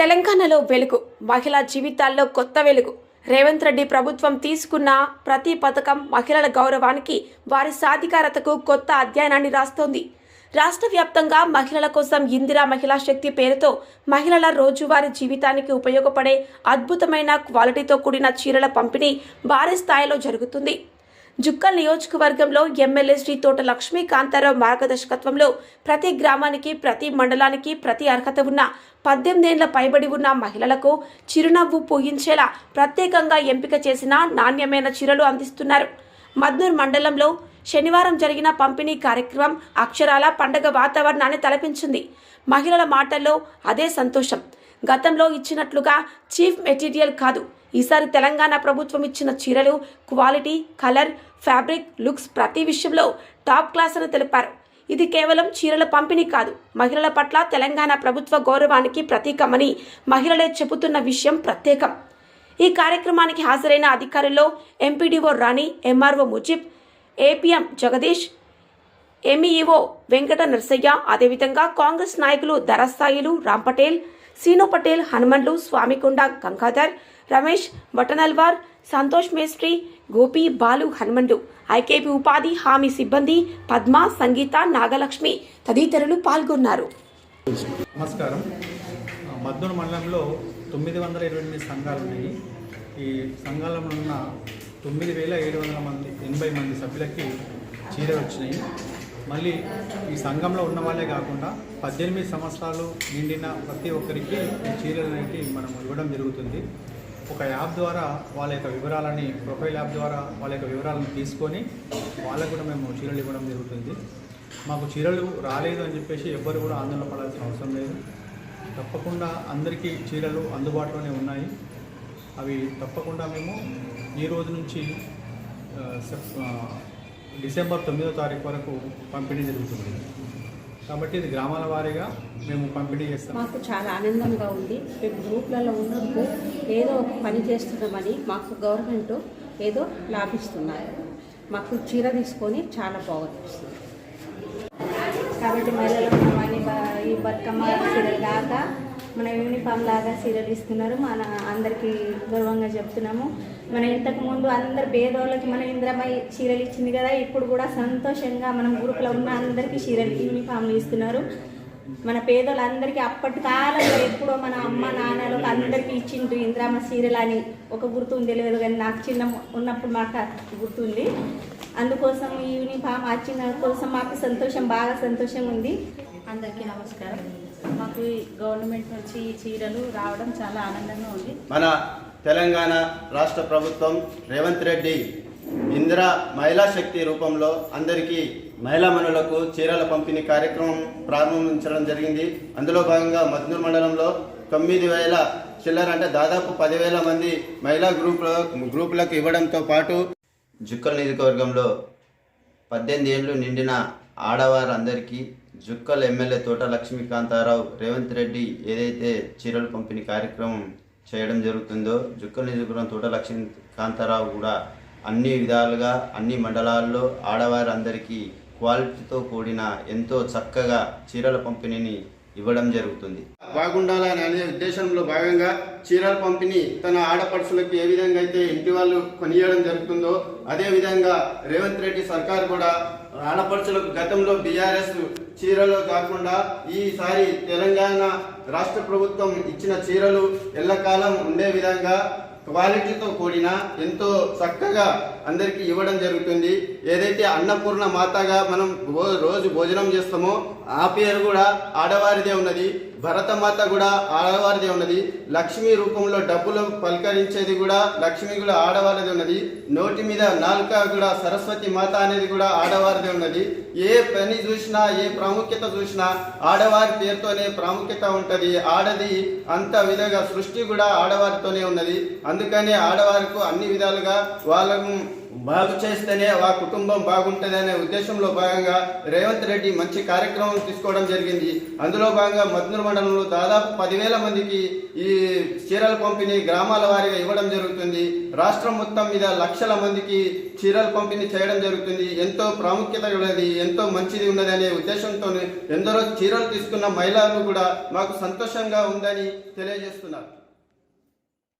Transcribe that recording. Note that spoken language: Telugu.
తెలంగాణలో వెలుగు. మహిళా జీవితాల్లో కొత్త వెలుగు. రేవంత్ రెడ్డి ప్రభుత్వం తీసుకున్న ప్రతి పథకం మహిళల గౌరవానికి వారి సాధికారతకు కొత్త అధ్యయనాన్ని రాస్తోంది. రాష్ట్ర వ్యాప్తంగా మహిళల కోసం ఇందిరా మహిళా శక్తి పేరుతో మహిళల రోజువారీ జీవితానికి ఉపయోగపడే అద్భుతమైన క్వాలిటీతో కూడిన చీరల పంపిణీ భారీ స్థాయిలో జరుగుతుంది. జుక్కల్ నియోజకవర్గంలో ఎమ్మెల్యే శ్రీ తోట లక్ష్మీకాంతారావు మార్గదర్శకత్వంలో ప్రతి గ్రామానికి ప్రతి మండలానికి ప్రతి అర్హత ఉన్న పద్దెనిమిదేండ్ల పైబడి ఉన్న మహిళలకు చిరునవ్వు పూయించేలా ప్రత్యేకంగా ఎంపిక చేసిన నాణ్యమైన చీరలు అందిస్తున్నారు. మద్నూర్ మండలంలో శనివారం జరిగిన పంపిణీ కార్యక్రమం అక్షరాల పండగ వాతావరణాన్ని తలపించింది. మహిళల మాటల్లో అదే సంతోషం. గతంలో ఇచ్చినట్లుగా చీఫ్ మెటీరియల్ కాదు. ఈసారి తెలంగాణ ప్రభుత్వం ఇచ్చిన చీరలు క్వాలిటీ కలర్ ఫ్యాబ్రిక్ లుక్స్ ప్రతి విషయంలో టాప్ క్లాస్ అని తెలిపారు. ఇది కేవలం చీరల పంపిణీ కాదు. మహిళల పట్ల తెలంగాణ ప్రభుత్వ గౌరవానికి ప్రతీకమని మహిళలే చెబుతున్న విషయం ప్రత్యేకం. ఈ కార్యక్రమానికి హాజరైన అధికారుల్లో MPDO Rani MRO Mujib APM Jagadish MEO Venkata Narasayya అదేవిధంగా కాంగ్రెస్ నాయకులు ధరస్థాయిలు రాంపటేల్ పటేల్ సీను పటేల్ హనుమండ్లు స్వామికొండ గంగాధర్ రమేష్ వటనల్వార్ సంతోష్ మేస్త్రి గోపి బాలు హనుమండు ఐకేపీ ఉపాధి హామీ సిబ్బంది పద్మ సంగీత నాగలక్ష్మి తదితరులు పాల్గొన్నారు. నమస్కారం. మద్దూరు మండలంలో తొమ్మిది వందల ఇరవై ఎనిమిది సంఘాలు ఉన్నాయి. ఈ సంఘాలలో ఉన్న తొమ్మిది వేల ఏడు వందల మంది ఎనభై మంది సభ్యులకి చీరలు వచ్చినాయి. మళ్ళీ ఈ సంఘంలో ఉన్న వాళ్ళే కాకుండా పద్దెనిమిది సంవత్సరాలు నిండిన ప్రతి ఒక్కరికి ఈ చీరలు అనేవి మనం ఇవ్వడం జరుగుతుంది. ఒక యాప్ ద్వారా వాళ్ళ యొక్క వివరాలని ప్రొఫైల్ యాప్ ద్వారా వాళ్ళ యొక్క వివరాలను తీసుకొని వాళ్ళకు కూడా మేము చీరలు ఇవ్వడం జరుగుతుంది. మాకు చీరలు రాలేదు అని చెప్పేసి ఎవ్వరు కూడా ఆందోళన పడాల్సిన అవసరం లేదు. తప్పకుండా అందరికీ చీరలు అందుబాటులోనే ఉన్నాయి. అవి తప్పకుండా మేము ఈ రోజు నుంచి సెప్- డిసెంబర్ తొమ్మిదో తారీఖు వరకు పంపిణీ జరుగుతుంది. కాబట్టి ఇది గ్రామాల వారీగా మేము పంపిణీ చేస్తాం. మాకు చాలా ఆనందంగా ఉంది. మేము గ్రూప్లలో ఉన్నప్పుడు ఏదో ఒక పని చేస్తున్నామని మాకు గవర్నమెంట్ ఏదో లాభిస్తున్నారు. మాకు చీర తీసుకొని చాలా బాగుంది కాబట్టి మహిళలకు ఈ బతుకమ్మ చీరలు కాక మన యూనిఫామ్ లాగా సీరియల్ ఇస్తున్నారు. మన అందరికీ గౌరవంగా చెప్తున్నాము. మన ఇంతకు ముందు అందరు పేదోళ్ళకి మన ఇంద్రమై చీరలు ఇచ్చింది కదా ఇప్పుడు కూడా సంతోషంగా మనం గ్రూప్లో ఉన్న అందరికీ చీరలు యూనిఫామ్లు ఇస్తున్నారు. మన పేదోళ్ళందరికీ అప్పటి కాలంలో ఎప్పుడో మన అమ్మ నాన్నలకు అందరికీ ఇచ్చిండ్రు ఇంద్రామ సీరియల్ అని ఒక గుర్తు తెలియదు కానీ నాకు చిన్న ఉన్నప్పుడు మాకు గుర్తుంది. అందుకోసం ఈ యూనిఫామ్ వచ్చిన కోసం మాకు సంతోషం బాగా సంతోషం ఉంది. అందరికీ నమస్కారం. మాకు గవర్నమెంట్ నుంచి ఈ చీరలు రావడం చాలా ఆనందంగా ఉంది. మన తెలంగాణ రాష్ట్ర ప్రభుత్వం రేవంత్ రెడ్డి ఇందిరా మహిళా శక్తి రూపంలో అందరికీ మహిళా మనులకు చీరల పంపిణీ కార్యక్రమం ప్రారంభించడం జరిగింది. అందులో భాగంగా మద్నూర్ మండలంలో తొమ్మిది వేల చిల్లర అంటే దాదాపు పదివేల మంది మహిళా గ్రూపుల గ్రూపులకు ఇవ్వడంతో పాటు జుక్కల్ నియోజకవర్గంలో పద్దెనిమిది ఏళ్ళు నిండిన ఆడవారందరికీ జుక్కల్ ఎమ్మెల్యే తోట లక్ష్మీకాంతారావు రేవంత్ రెడ్డి ఏదైతే చీరల పంపిణీ కార్యక్రమం చేయడం జరుగుతుందో జుక్కల్ నియోజకవర్గం తోట లక్ష్మీకాంతారావు కూడా అన్ని విధాలుగా అన్ని మండలాల్లో ఆడవారందరికీ క్వాలిటీతో కూడిన ఎంతో చక్కగా చీరల పంపిణీని ఇవ్వడం జరుగుతుంది. బాగుండాలని అనే ఉద్దేశంలో భాగంగా చీరల పంపిణీ తన ఆడపడుచులకు ఏ విధంగా అయితే ఇంటి వాళ్ళు కొనియడం జరుగుతుందో అదే విధంగా రేవంత్ రెడ్డి సర్కార్ కూడా ఆడపడుచులకు గతంలో బీఆర్ఎస్ చీరలు కాకుండా ఈసారి తెలంగాణ రాష్ట్ర ప్రభుత్వం ఇచ్చిన చీరలు ఎల్లకాలం ఉండే విధంగా క్వాలిటీతో కూడిన ఎంతో చక్కగా అందరికీ ఇవ్వడం జరుగుతుంది. ఏదైతే అన్నపూర్ణ మాతగా మనం రోజు భోజనం చేస్తామో ఆ పేరు కూడా ఆడవారిదే ఉన్నది. భరతమాత కూడా ఆడవారిదే ఉన్నది. లక్ష్మీ రూపంలో డబ్బులు పలకరించేది కూడా లక్ష్మి కూడా ఆడవారిదే ఉన్నది. నోటి మీద నాలుక కూడా సరస్వతి మాత అనేది కూడా ఆడవారిదే ఉన్నది. ఏ పని చూసినా ఏ ప్రాముఖ్యత చూసినా ఆడవారి పేరుతోనే ప్రాముఖ్యత ఉంటుంది. ఆడది అంత విధంగా సృష్టి కూడా ఆడవారితోనే ఉన్నది. అందుకనే ఆడవారికి అన్ని విధాలుగా వాళ్ళకు బాగు చేస్తేనే ఆ కుటుంబం బాగుంటుంది అనే ఉద్దేశంలో భాగంగా రేవంత్ రెడ్డి మంచి కార్యక్రమం తీసుకోవడం జరిగింది. అందులో భాగంగా మద్నూరు మండలంలో దాదాపు పదివేల మందికి ఈ చీరల పంపిణీ గ్రామాల వారిగా ఇవ్వడం జరుగుతుంది. రాష్ట్రం మొత్తం మీద లక్షల మందికి చీరల పంపిణీ చేయడం జరుగుతుంది. ఎంతో ప్రాముఖ్యత ఉన్నది ఎంతో మంచిది ఉన్నది అనే ఉద్దేశంతో ఎందరో చీరలు తీసుకున్న మహిళలు కూడా మాకు సంతోషంగా ఉందని తెలియజేస్తున్నారు.